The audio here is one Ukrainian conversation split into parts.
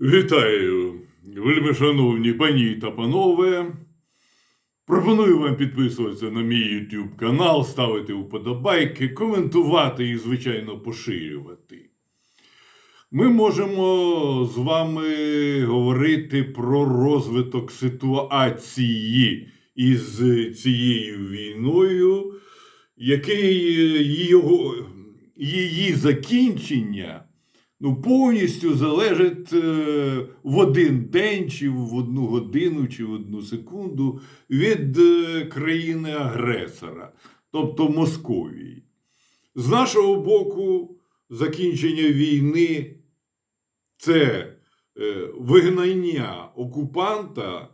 Вітаю, вельми шановні пані та панове. Пропоную вам підписуватися на мій YouTube канал, ставити вподобайки, коментувати і, звичайно, поширювати. Ми можемо з вами говорити про розвиток ситуації із цією війною, який його, її закінчення ну, повністю залежить е, в один день, чи в одну годину, чи в одну секунду від е, країни-агресора, тобто Московії. З нашого боку, закінчення війни це е, вигнання окупанта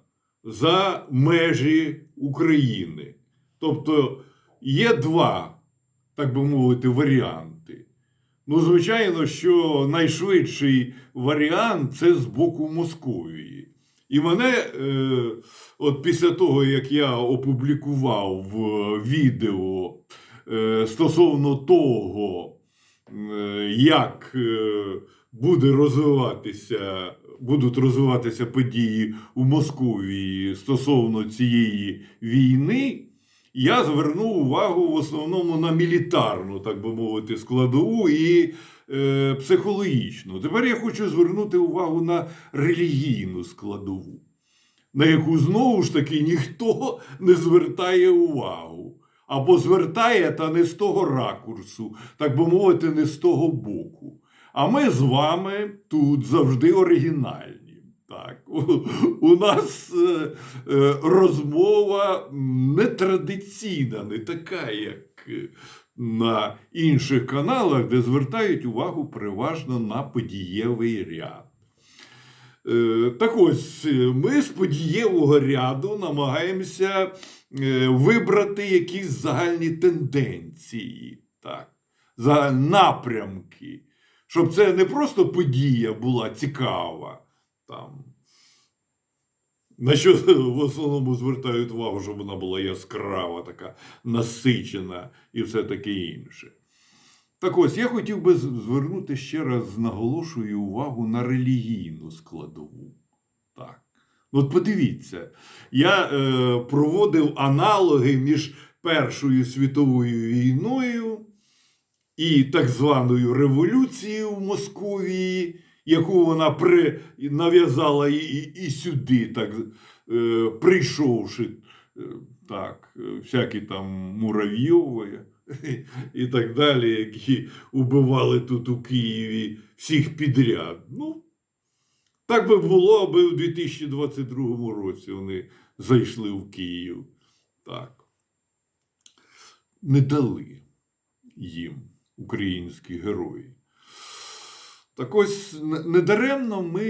за межі України. Тобто є два, так би мовити, варіанти. Ну, звичайно, що найшвидший варіант це з боку Московії. І мене, е, от після того, як я опублікував е, відео е, стосовно того, е, як е, буде розвиватися, будуть розвиватися події у Московії стосовно цієї війни, я звернув увагу в основному на мілітарну, так би мовити, складову і е, психологічну. Тепер я хочу звернути увагу на релігійну складову, на яку знову ж таки ніхто не звертає увагу. Або звертає, та не з того ракурсу, так би мовити, не з того боку. А ми з вами тут завжди оригінальні. Так, у, у нас е, е, розмова нетрадиційна, не така, як е, на інших каналах, де звертають увагу переважно на подієвий ряд. Е, так ось, е, ми з подієвого ряду намагаємося е, вибрати якісь загальні тенденції, так, за напрямки, щоб це не просто подія була цікава. Там, на що в основному звертають увагу, щоб вона була яскрава, така насичена і все таке інше. Так ось, я хотів би звернути ще раз, наголошую увагу на релігійну складову. Так. Ну, От подивіться, я е, проводив аналоги між Першою світовою війною і так званою революцією в Московії, яку вона при, нав'язала і, і, і сюди, так, е, прийшовши е, так, е, всякі там Муравйові і так далі, які убивали тут у Києві всіх підряд. Ну, так би було, аби в 2022 році вони зайшли в Київ. Так. Не дали їм українські герої. Так ось недаремно ми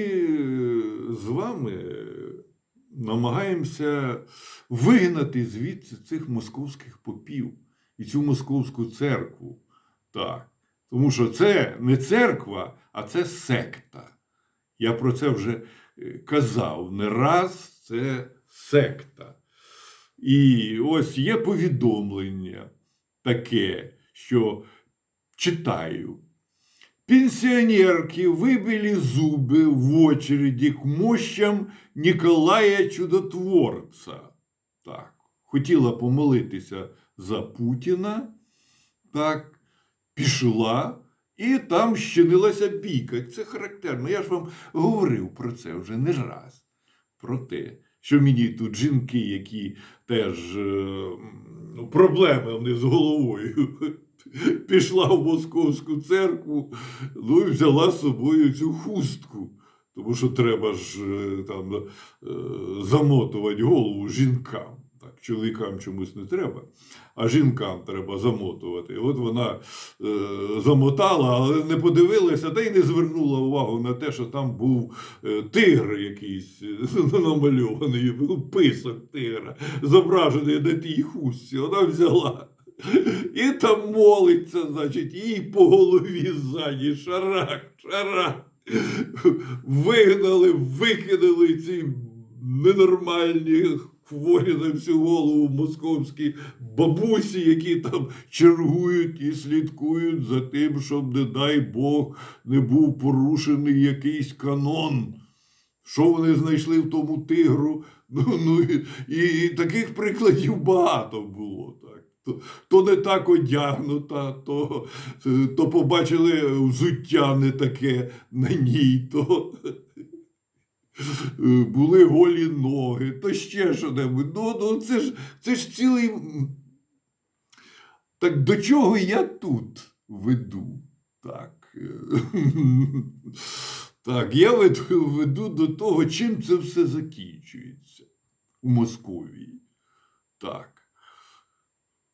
з вами намагаємося вигнати звідси цих московських попів і цю московську церкву. Так. Тому що це не церква, а це секта. Я про це вже е, казав не раз, це секта. І ось є повідомлення таке, що читаю. Пенсионерки выбили зубы в очереди к мощам Ніколая Чудотворця. Так, хотіла помолитися за Путіна, так, пішла, і там щинилася бійка. Це характерно. Я ж вам говорив про це вже не раз. Про те, що мені тут жінки, які теж е, ну, проблеми в них з головою. Пішла в московську церкву, ну і взяла з собою цю хустку. Тому що треба ж е, там е, замотувати голову жінкам. Так, чоловікам чомусь не треба, а жінкам треба замотувати. І от вона е, замотала, але не подивилася, та й не звернула увагу на те, що там був е, тигр якийсь намальований, писок тигра, зображений на тій хустці. Вона взяла. І там молиться, значить, їй по голові ззаді шарах, шарах. Вигнали, викинули ці ненормальні хворі на всю голову московські бабусі, які там чергують і слідкують за тим, щоб, не дай Бог, не був порушений якийсь канон. Що вони знайшли в тому тигру? Ну, ну і, і, таких прикладів багато було. Так. То, то не так одягнута, то, то побачили взуття не таке на ній, то були голі ноги, то ще що-небудь. Ну, ну це, ж, це ж цілий. Так до чого я тут веду? Так. е, Так, я веду, веду до того, чим це все закінчується у Московії. Так.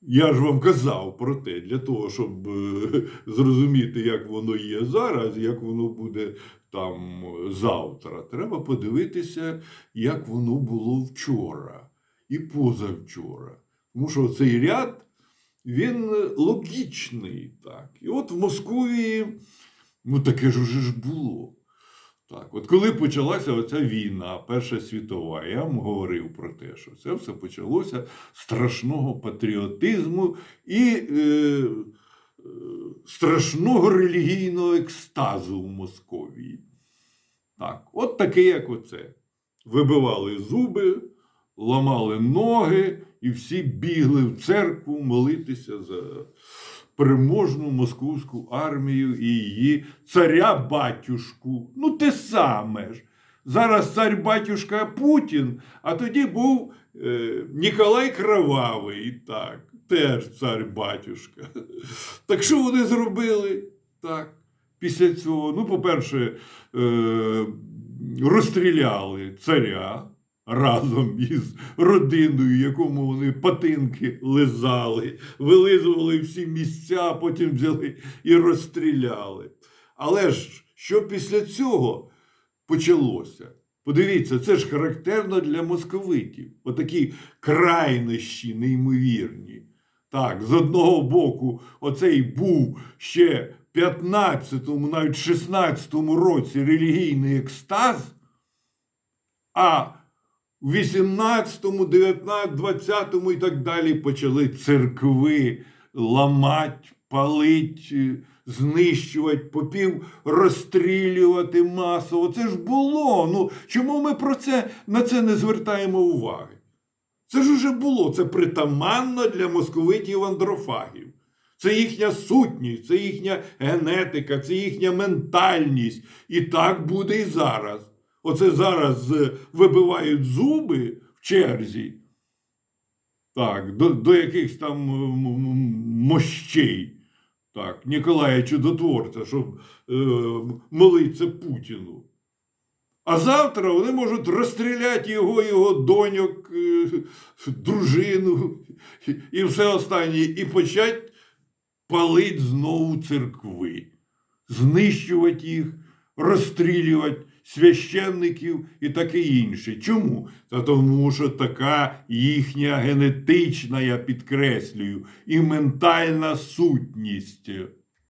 Я ж вам казав про те, для того, щоб е, зрозуміти, як воно є зараз, як воно буде там завтра. Треба подивитися, як воно було вчора і позавчора. Тому що цей ряд він логічний. Так. І от в Московії, ну таке ж уже ж було. Так, от коли почалася оця війна, Перша світова, я вам говорив про те, що це все почалося страшного патріотизму і е, е, страшного релігійного екстазу в Московії. Так, от таке, як оце. Вибивали зуби, ламали ноги, і всі бігли в церкву молитися за переможну московську армію і її царя-батюшку. Ну, те саме ж. Зараз цар-батюшка Путін, а тоді був е, Ніколай Кровавий, так, теж цар-батюшка. Так що вони зробили? Так, після цього, ну, по-перше, е, розстріляли царя разом із родиною, якому вони патинки лизали, вилизували всі місця, потім взяли і розстріляли. Але ж що після цього почалося? Подивіться, це ж характерно для московитів. Отакі крайнощі неймовірні. Так, з одного боку, оцей був ще в 15-му, навіть 16-му році релігійний екстаз, а в 18-му, 19, 20-му і так далі почали церкви ламати, палить, е, знищувати, попів розстрілювати масово. Це ж було. Ну чому ми про це на це не звертаємо уваги? Це ж уже було, це притаманно для московитів андрофагів. Це їхня сутність, це їхня генетика, це їхня ментальність. І так буде і зараз. Оце зараз е, вибивають зуби в черзі. Так, до, до якихось там м- мощей. Так, Ніколая Чудотворця, щоб е, молитися Путіну. А завтра вони можуть розстріляти його, його доньок, е, дружину і все останнє, і почати палити знову церкви, знищувати їх, розстрілювати священників і таке інше. Чому? Та тому, що така їхня генетична, я підкреслюю, і ментальна сутність.